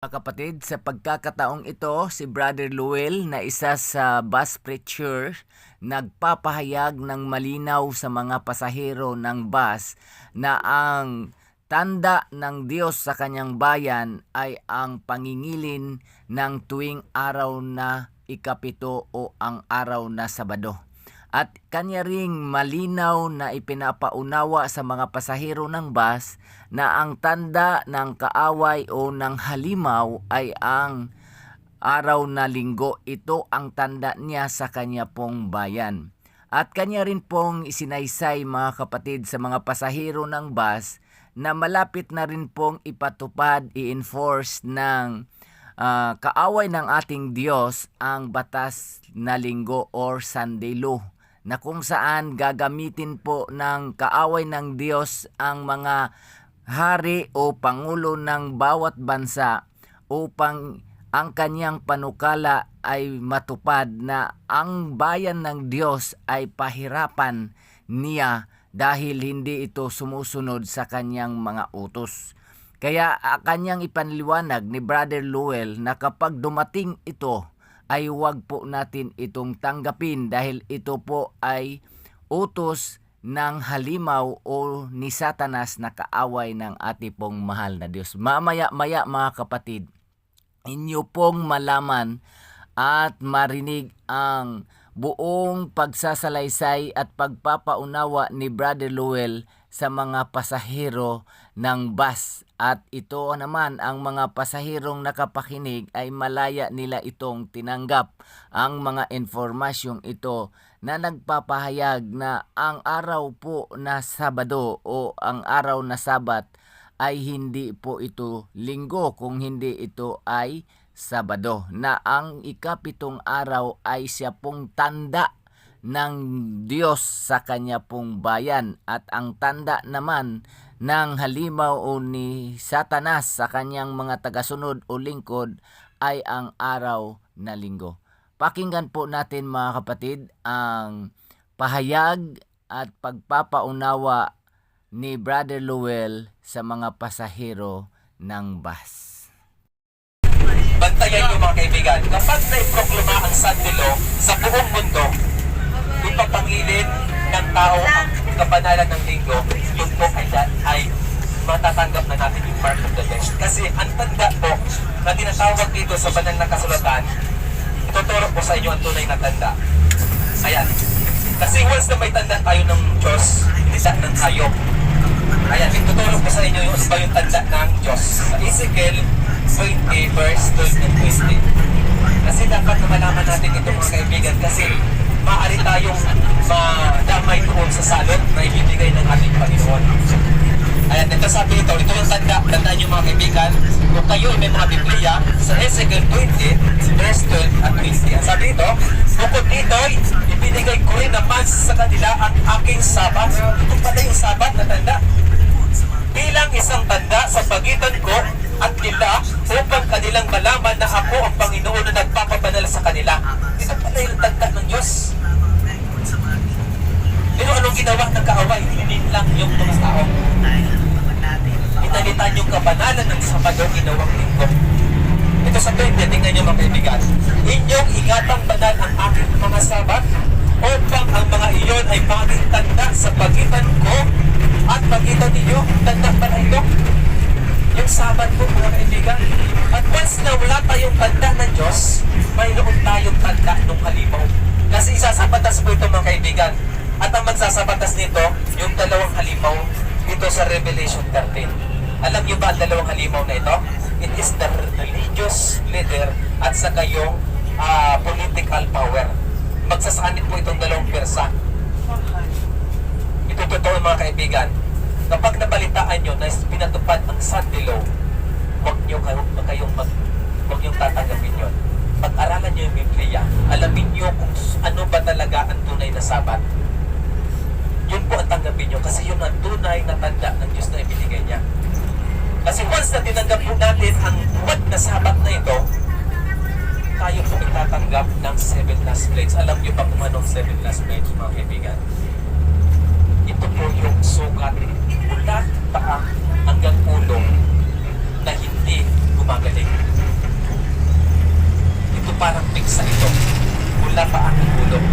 Mga kapatid, sa pagkakataong ito, si Brother Luel na isa sa bus preacher nagpapahayag ng malinaw sa mga pasahero ng bus na ang tanda ng Diyos sa kanyang bayan ay ang pangingilin ng tuwing araw na ikapito o ang araw na Sabado. At kanya ring malinaw na ipinapaunawa sa mga pasahero ng bus na ang tanda ng kaaway o ng halimaw ay ang araw na linggo. Ito ang tanda niya sa kanya pong bayan. At kanya rin pong isinaysay mga kapatid sa mga pasahero ng bus na malapit na rin pong ipatupad, i-enforce ng ah, kaaway ng ating Diyos ang batas na linggo or Sunday law na kung saan gagamitin po ng kaaway ng Diyos ang mga hari o pangulo ng bawat bansa upang ang kanyang panukala ay matupad na ang bayan ng Diyos ay pahirapan niya dahil hindi ito sumusunod sa kanyang mga utos. Kaya ah, kanyang ipanliwanag ni Brother Luel na kapag dumating ito ay huwag po natin itong tanggapin dahil ito po ay utos ng halimaw o ni Satanas na kaaway ng ating pong mahal na Diyos. Mamaya-maya mga kapatid, inyo pong malaman at marinig ang buong pagsasalaysay at pagpapaunawa ni Brother Luel sa mga pasahero ng bus at ito naman ang mga pasahirong nakapakinig ay malaya nila itong tinanggap. Ang mga informasyong ito na nagpapahayag na ang araw po na Sabado o ang araw na Sabat ay hindi po ito linggo kung hindi ito ay Sabado. Na ang ikapitong araw ay siya pong tanda ng Diyos sa kanya pong bayan at ang tanda naman ng halimaw o ni Satanas sa kanyang mga tagasunod o lingkod ay ang araw na linggo. Pakinggan po natin mga kapatid ang pahayag at pagpapaunawa ni Brother Lowell sa mga pasahero ng bus. Bantayan niyo mga kaibigan, kapag naiproklama ang Sunday Law sa buong mundo, ipapangilin ng tao ang kabanalan ng linggo, yun po ay, ay matatanggap na natin yung part of the text. Kasi ang tanda po na tinatawag dito sa banal na kasulatan, ituturo po sa inyo ang tunay na tanda. Ayan. Kasi once na may tanda tayo ng Diyos, hindi ng tayo. Ayan, ituturo ko sa inyo yung ano ba yung tanda ng Diyos. Sa Ezekiel 20 verse 12 and 20. Kasi dapat na malaman natin ito mga kaibigan kasi maaari tayong madamay doon sa salot na ibibigay ng ating Panginoon. Ayan, ito sabi ito, ito yung tanda, tandaan nyo mga kaibigan, kung kayo ay may mga Biblia, sa Ezekiel 20, verse 12 at 20. Ang sabi ito, bukod dito, ibinigay ko rin naman sa kanila ang aking sabat. Ito pala yung sabat na tanda bilang isang tanda sa pagitan ko at nila upang kanilang malaman na ako ang Panginoon na nagpapabanal sa kanila. Ito pala yung tanda ng Diyos. Pero anong ginawa ng kaaway? Hindi lang yung mga tao. Inalitan yung kabanalan ng Sabado ginawang linggo. Ito sa 20, tingnan nyo mga kaibigan. Inyong ingatang banal ang aking mga sabat upang ang mga iyon ay maging tanda sa pagitan ko at pagitan ninyo. Tanda pala ito. Yung sabat po mga kaibigan. At once na wala tayong tanda ng Diyos, mayroon tayong tanda ng halimaw. Kasi isasabatas po ito mga kaibigan. At ang magsasabatas nito, yung dalawang halimaw dito sa Revelation 13. Alam niyo ba ang dalawang halimaw na ito? It is the religious leader at saka yung ah, political power. Magsasanit po itong dalawang persa. Ito totoo mga kaibigan. Kapag nabalitaan nyo na pinatupad ang Sunday Law, huwag nyo kayo, huwag kayong mag, huwag nyo tatanggapin yun. Pag-aralan nyo yung Biblia, alamin nyo kung ano ba talaga ang tunay na sabat. Yun po ang tanggapin nyo kasi yun ang tunay na tanda ng Diyos na ibinigay niya. Kasi once na tinanggap po natin ang buwad na sabat na ito, tayo po itatanggap ng seven last plagues. Alam niyo ba kung anong seven last plagues, mga kaibigan? sakto po yung sukat mula paa hanggang pulong na hindi gumagaling. Ito parang piksa ito mula paa ng pulong.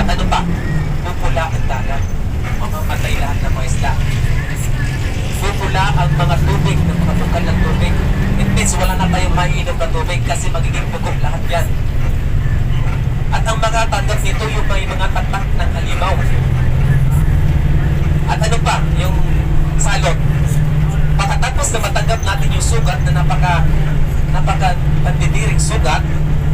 At ano pa? Pupula ang dagat. Mamamatay lahat ng mga isla. Pupula ang mga tubig ng mga bukal ng tubig. It means wala na tayong maiinom na tubig kasi magiging bugok lahat yan. At ang mga tanggap nito yung may mga tatak ng halimaw at ano pa, yung salot. Pagkatapos na matanggap natin yung sugat na napaka napaka pandidiring sugat,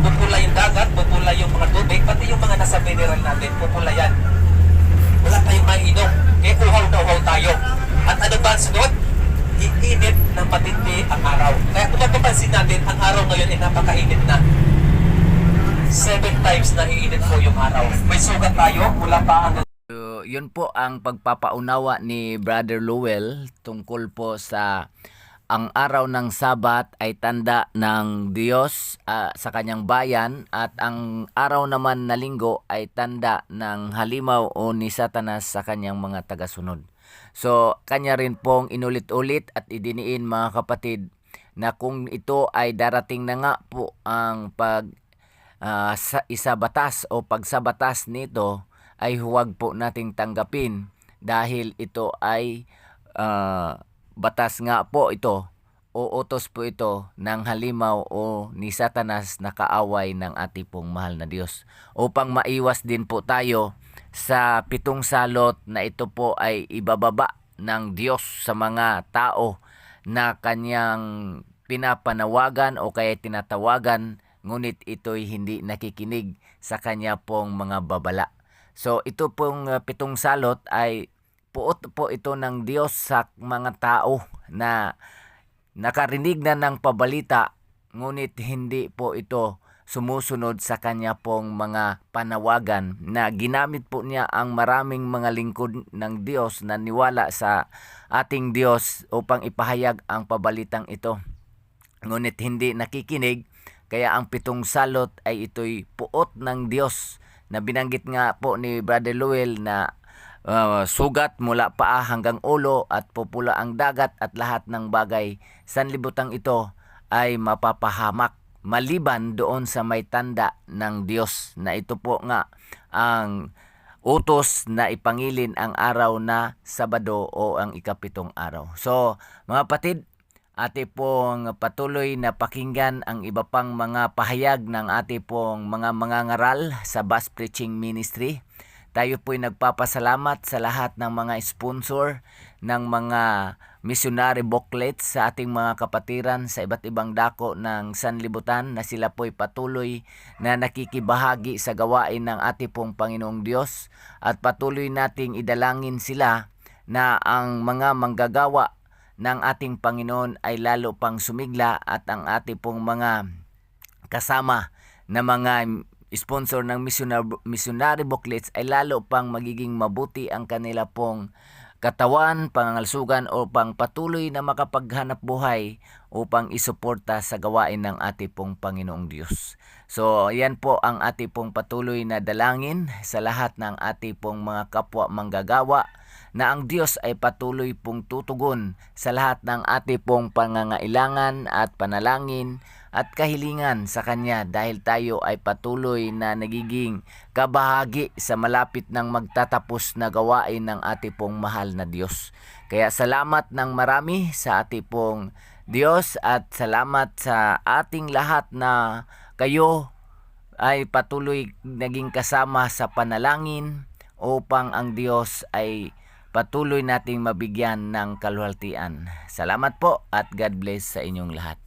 pupula yung dagat, pupula yung mga tubig, pati yung mga nasa mineral natin, pupula yan. Wala tayong maiinom. Eh, uhaw na uhaw tayo. At ano ba ang sunod? Iinit ng matindi ang araw. Kaya kung mapapansin natin, ang araw ngayon ay napakainit na. Seven times na iinit po yung araw. May sugat tayo, wala pa ang yun po ang pagpapaunawa ni Brother Lowell tungkol po sa ang araw ng Sabat ay tanda ng Diyos ah, sa kanyang bayan at ang araw naman na linggo ay tanda ng halimaw o ni Satanas sa kanyang mga tagasunod. So, kanya rin pong inulit-ulit at idiniin mga kapatid na kung ito ay darating na nga po ang pag ah, sa isa batas o pagsabatas nito ay huwag po nating tanggapin dahil ito ay ah, batas nga po ito o utos po ito ng halimaw o ni Satanas na kaaway ng ating pong mahal na Diyos upang maiwas din po tayo sa pitong salot na ito po ay ibababa ng Diyos sa mga tao na kanyang pinapanawagan o kaya tinatawagan ngunit ito'y hindi nakikinig sa kanya pong mga babala. So ito pong uh, pitong salot ay puot po ito ng Diyos sa mga tao na nakarinig na ng pabalita ngunit hindi po ito sumusunod sa kanya pong mga panawagan na ginamit po niya ang maraming mga lingkod ng Diyos na niwala sa ating Diyos upang ipahayag ang pabalitang ito. Ngunit hindi nakikinig kaya ang pitong salot ay ito'y puot ng Diyos na binanggit nga po ni Brother Lowell na uh, sugat mula paa hanggang ulo at pupula ang dagat at lahat ng bagay sanlibutang ito ay mapapahamak maliban doon sa may tanda ng Diyos na ito po nga ang utos na ipangilin ang araw na Sabado o ang ikapitong araw. So, mga patid, ate pong patuloy na pakinggan ang iba pang mga pahayag ng ate pong mga mangangaral sa Bus Preaching Ministry. Tayo po'y nagpapasalamat sa lahat ng mga sponsor ng mga missionary booklets sa ating mga kapatiran sa iba't ibang dako ng sanlibutan na sila po'y patuloy na nakikibahagi sa gawain ng ating pong Panginoong Diyos at patuloy nating idalangin sila na ang mga manggagawa ng ating Panginoon ay lalo pang sumigla at ang ating pong mga kasama na mga sponsor ng missionary, booklets ay lalo pang magiging mabuti ang kanila pong katawan, pangangalsugan o pang patuloy na makapaghanap buhay upang isuporta sa gawain ng ating pong Panginoong Diyos. So, yan po ang ating pong patuloy na dalangin sa lahat ng ating pong mga kapwa manggagawa na ang Diyos ay patuloy pong tutugon sa lahat ng ating pong pangangailangan at panalangin at kahilingan sa Kanya dahil tayo ay patuloy na nagiging kabahagi sa malapit ng magtatapos na gawain ng ating pong mahal na Diyos. Kaya salamat ng marami sa ating pong Diyos at salamat sa ating lahat na kayo ay patuloy naging kasama sa panalangin upang ang Diyos ay patuloy nating mabigyan ng kaluhaltian. Salamat po at God bless sa inyong lahat.